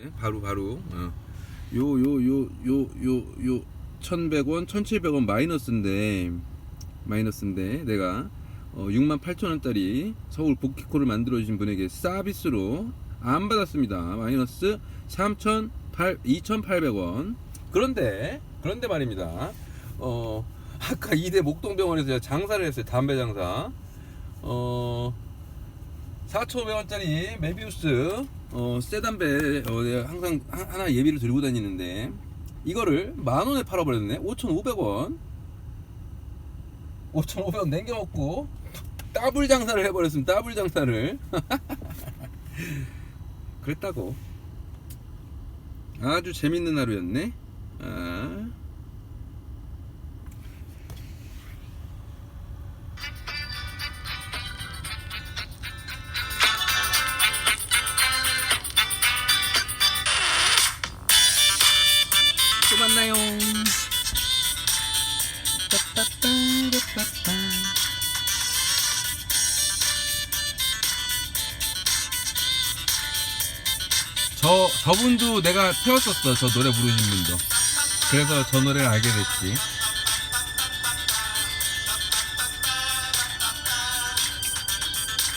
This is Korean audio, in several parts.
네, 바로 바로 어. 요요 요 요 요요 1100원 1700원 마이너스인데 마이너스인데 내가 어, 68,000원짜리 서울 복귀코를 만들어 주신 분에게 서비스로 안 받았습니다. 마이너스 3,800 2,800원. 그런데 그런데 말입니다. 어 아까 이대 목동병원에서 제가 장사를 했어요. 담배 장사. 어 4,500원짜리 메비우스 어, 새 담배 어, 내가 항상 하- 하나 예비를 들고 다니는데 이거를 만 원에 팔아버렸네. 5,500원. 5,500원 남겨먹고 더블 장사를 해버렸습니다. 더블 장사를. 그랬다고. 아주 재밌는 하루였네. 아. 또 만나요. 저 저분도 내가 태웠었어 저 노래 부르신 분도. 그래서 저 노래를 알게 됐지.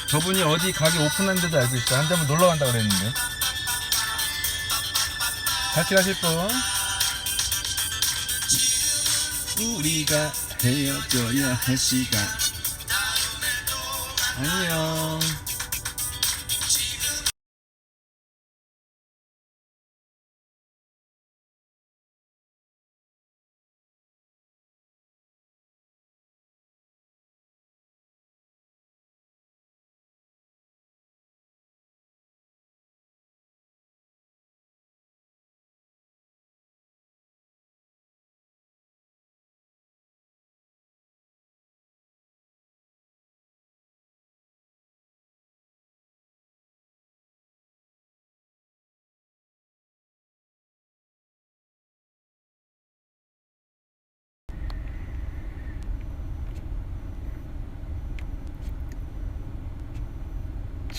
저분이 어디 가게 오픈한 데도 알고 있어 한 잔만 놀러 간다 그랬는데. 같이 가실 분 우리가 헤어져야 할 시간. 안녕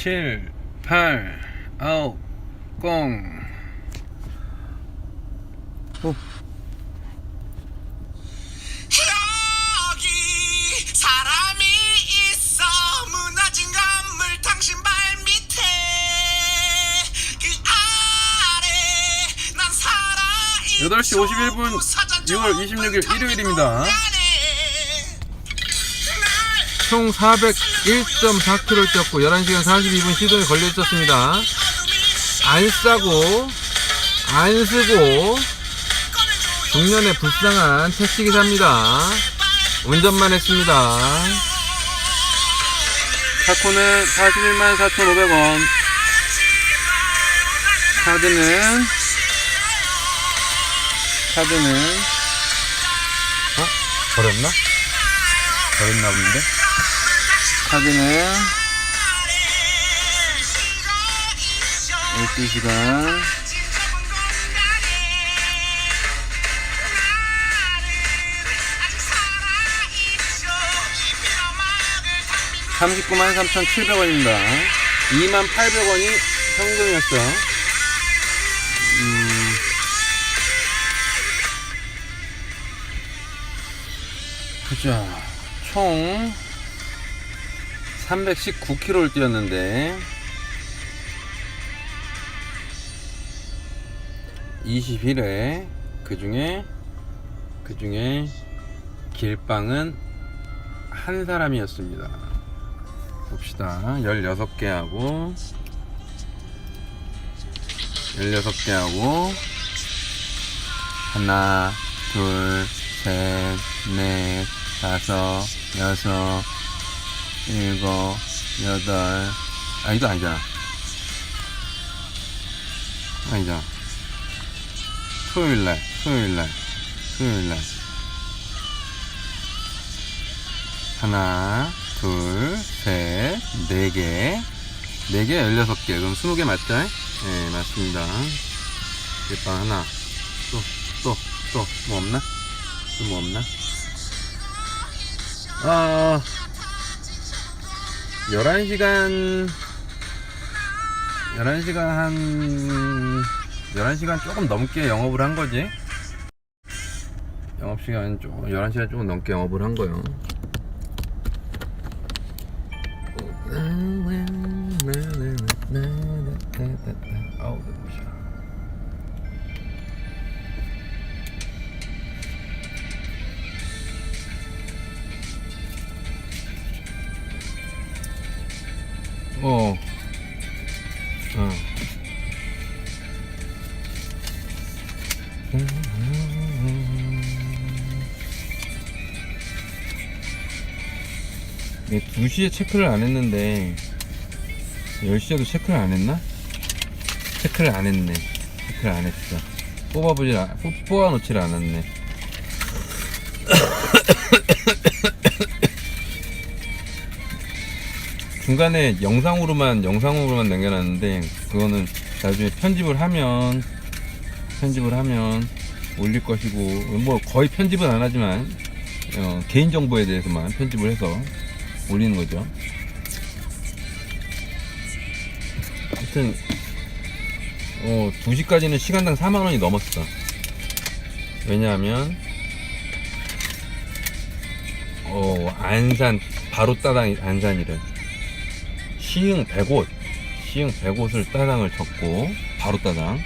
칠, 팔, 아홉, 공. 오, 난 살아 8시 51분 6월 26일 일요일입니다. 총 401.4km 뛰었고 11시간 42분 시동이 걸려 있었습니다. 안 싸고 안 쓰고 중년의 불쌍한 택시기사입니다. 운전만 했습니다. 사코는 41만 4,500원. 카드는 카드는 어? 버렸나? 버렸나 본데? 카드는 12시간 39만 3,700원입니다. 2만 800원이 현금이었어. 음, 보자. 총 319km를 뛰었는데 21회 그 중에 그 중에 길빵은 한 사람이었습니다. 봅시다. 16개 하고 16개 하고 하나, 둘, 셋, 넷, 다섯, 여섯, 일곱, 여덟. 아, 이거 아니잖아. 아니잖아. 토요일날, 토요일날, 토요일날. 하나, 둘, 셋, 네 개. 네 개, 열여섯 개. 그럼 스무 개 맞죠? 네, 맞습니다. 대빵 하나. 또, 또, 또, 뭐 없나? 또 뭐 없나? 아, 11시간, 11시간 한 11시간 조금 넘게 영업을 한 거지. 영업시간 조금, 11시간 조금 넘게 영업을 한 거요. 아우, 눈부셔. 어. 어. 네, 2시에 체크를 안 했는데 10시에도 체크를 안 했나? 체크를 안 했네. 체크를 안 했어. 뽑아보질 않, 뽑- 뽑아놓질 않았네 중간에 영상으로만 영상으로만 남겨놨는데 그거는 나중에 편집을 하면 편집을 하면 올릴 것이고 뭐 거의 편집은 안 하지만 어, 개인 정보에 대해서만 편집을 해서 올리는 거죠. 하여튼 어 2시까지는 시간당 4만 원이 넘었어. 왜냐하면 어 안산 바로 따당 안산이래. 시흥 100옷 시흥 100옷을 따당을 쳤고 바로 따당.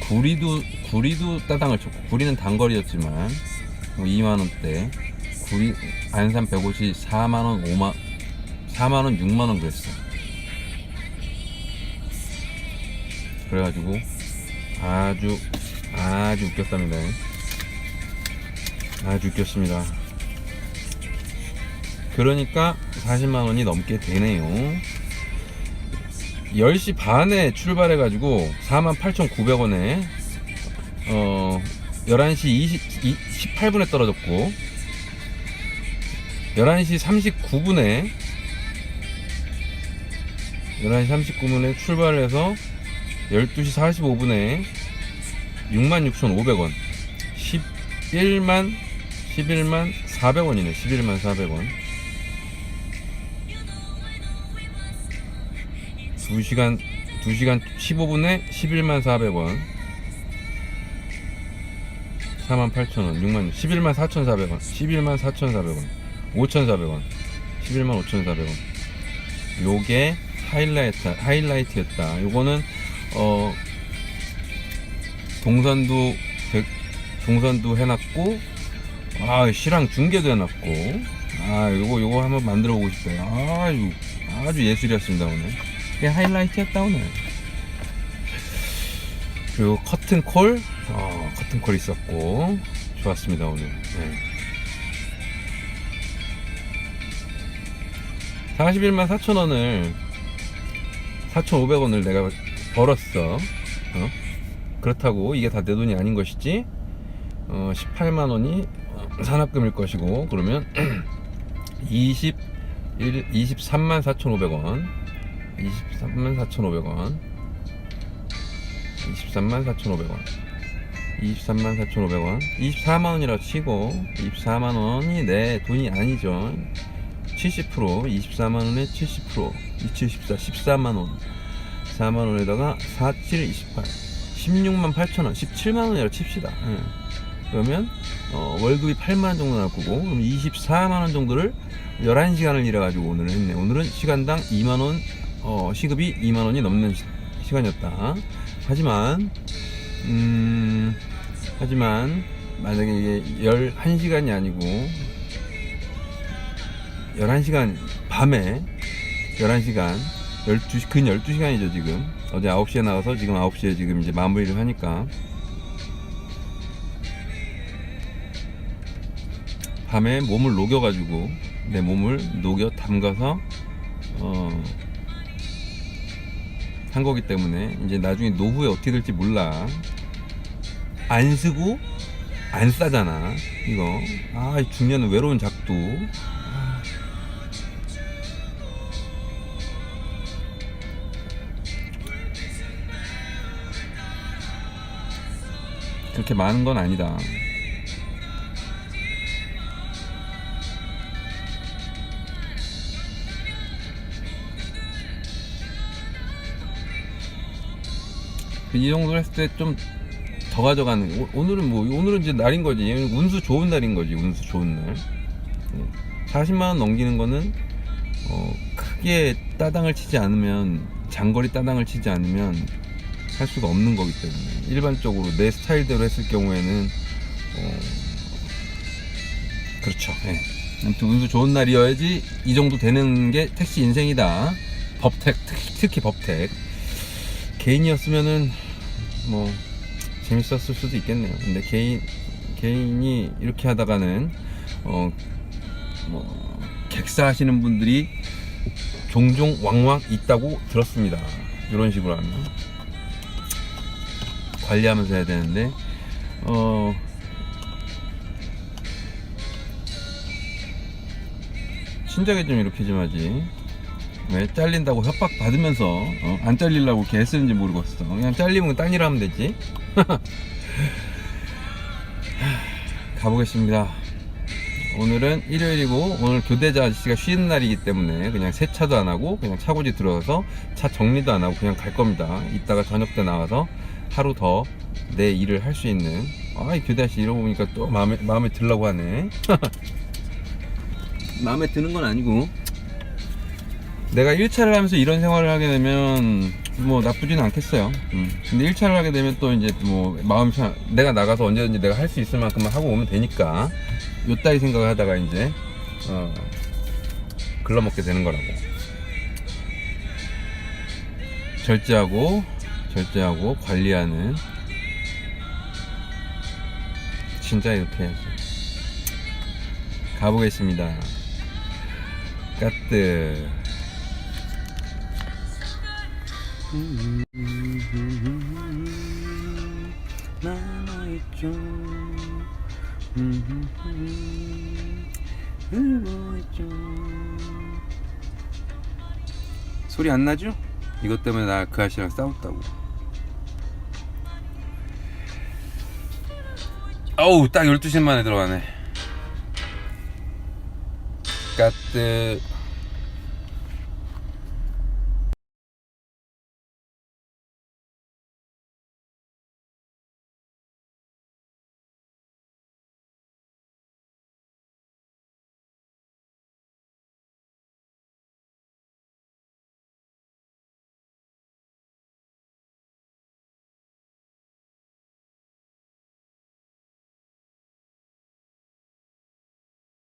구리도 구리도 따당을 쳤고 구리는 단거리였지만 2만원대. 구리 안산 100옷이 4만원 5만 4만원 6만원 그랬어. 그래가지고 아주 아주 웃겼답니다. 아주 웃겼습니다. 그러니까 40만원이 넘게 되네요 10시 반에 출발해가지고 48,900원에 어 11시 20, 18분에 떨어졌고 11시 39분에 11시 39분에 출발을 해서 12시 45분에 66,500원. 11만 11만 400원이네. 11만 400원 2시간 2시간 15분에 11만 400원. 48,000원 6만 11만 4,400원 11만 4,400원 5,400원 11만 5,400원. 요게 하이라이트 하이라이트였다. 요거는 어 동선도 백- 동선도 해놨고 아 시랑 중계도 해놨고. 아 요거 요거 한번 만들어 보고 싶어요. 아유 아주 예술이었습니다 오늘 이게 하이라이트였다 오늘 그리고 커튼콜? 어, 커튼콜 있었고. 좋았습니다 오늘. 네. 41만 4천원을 4,500원을 내가 벌었어. 어? 그렇다고 이게 다 내 돈이 아닌 것이지? 어, 18만원이 산학금일 것이고 그러면 21, 23만 4,500원 23만 4,500원. 23만 4,500원. 23만 4,500원. 24만원이라고 치고 24만원이 내 돈이 아니죠. 70% 24만원에 70% 2014 14만원. 4만원에다가 47, 28 16만 8천원 17만원이라고 칩시다. 예. 그러면 어, 월급이 8만원 정도 나올 거고 그럼 24만원 정도를 11시간을 일해가지고 오늘 했네. 오늘은 시간당 2만원 어, 시급이 2만 원이 넘는 시, 시간이었다. 하지만 음 하지만 만약에 이게 11시간이 아니고 11시간 밤에 11시간 12시 근 12시간이죠 지금. 어제 9시에 나가서 지금 9시에 지금 이제 마무리를 하니까. 밤에 몸을 녹여가지고 내 몸을 녹여 담가서 어, 한 거기 때문에 이제 나중에 노후에 어떻게 될지 몰라. 안 쓰고 안 싸잖아 이거. 아 중년은 외로운 작두. 아. 그렇게 많은 건 아니다 이 정도 했을 때 좀 더 가져가는 오- 오늘은 뭐 오늘은 이제 날인 거지 운수 좋은 날인 거지 운수 좋은 날 40만 원 넘기는 거는 어, 크게 따당을 치지 않으면 장거리 따당을 치지 않으면 할 수가 없는 거기 때문에 일반적으로 내 스타일대로 했을 경우에는 어, 그렇죠. 예. 아무튼 운수 좋은 날이어야지 이 정도 되는 게 택시 인생이다. 법택 특히, 특히 법택 개인이었으면은 뭐 재밌었을 수도 있겠네요. 근데 개인 개인이 이렇게 하다가는 어 뭐 객사하시는 분들이 종종 왕왕 있다고 들었습니다. 이런 식으로 하면 관리하면서 해야 되는데 어 신작에 좀 이렇게 좀 하지 왜 잘린다고 협박 받으면서 어, 안 잘리려고 이렇게 애쓰는지 모르겠어. 그냥 잘리면 딴 일 하면 되지. 가보겠습니다. 오늘은 일요일이고 오늘 교대자 아저씨가 쉬는 날이기 때문에 그냥 세차도 안 하고 그냥 차고지 들어가서 차 정리도 안 하고 그냥 갈 겁니다. 이따가 저녁 때 나와서 하루 더 내 일을 할 수 있는. 아이 교대 아저씨 이러고 보니까 또 마음에, 마음에 들라고 하네. 마음에 드는 건 아니고 내가 1차를 하면서 이런 생활을 하게 되면 뭐 나쁘지는 않겠어요. 음. 근데 1차를 하게 되면 또 이제 뭐 마음 편 내가 나가서 언제든지 내가 할 수 있을 만큼만 하고 오면 되니까 요따위 생각을 하다가 이제 어 글러먹게 되는 거라고. 절제하고 절제하고 관리하는 진짜 이렇게 해야지. 가보겠습니다. 까뜨. 남아있죠. 울고있죠. 소리 안 나죠? 이것 때문에 나 그 아저씨랑 싸웠다고. 어우, 딱 12시 만에 들어가네. 까뜨.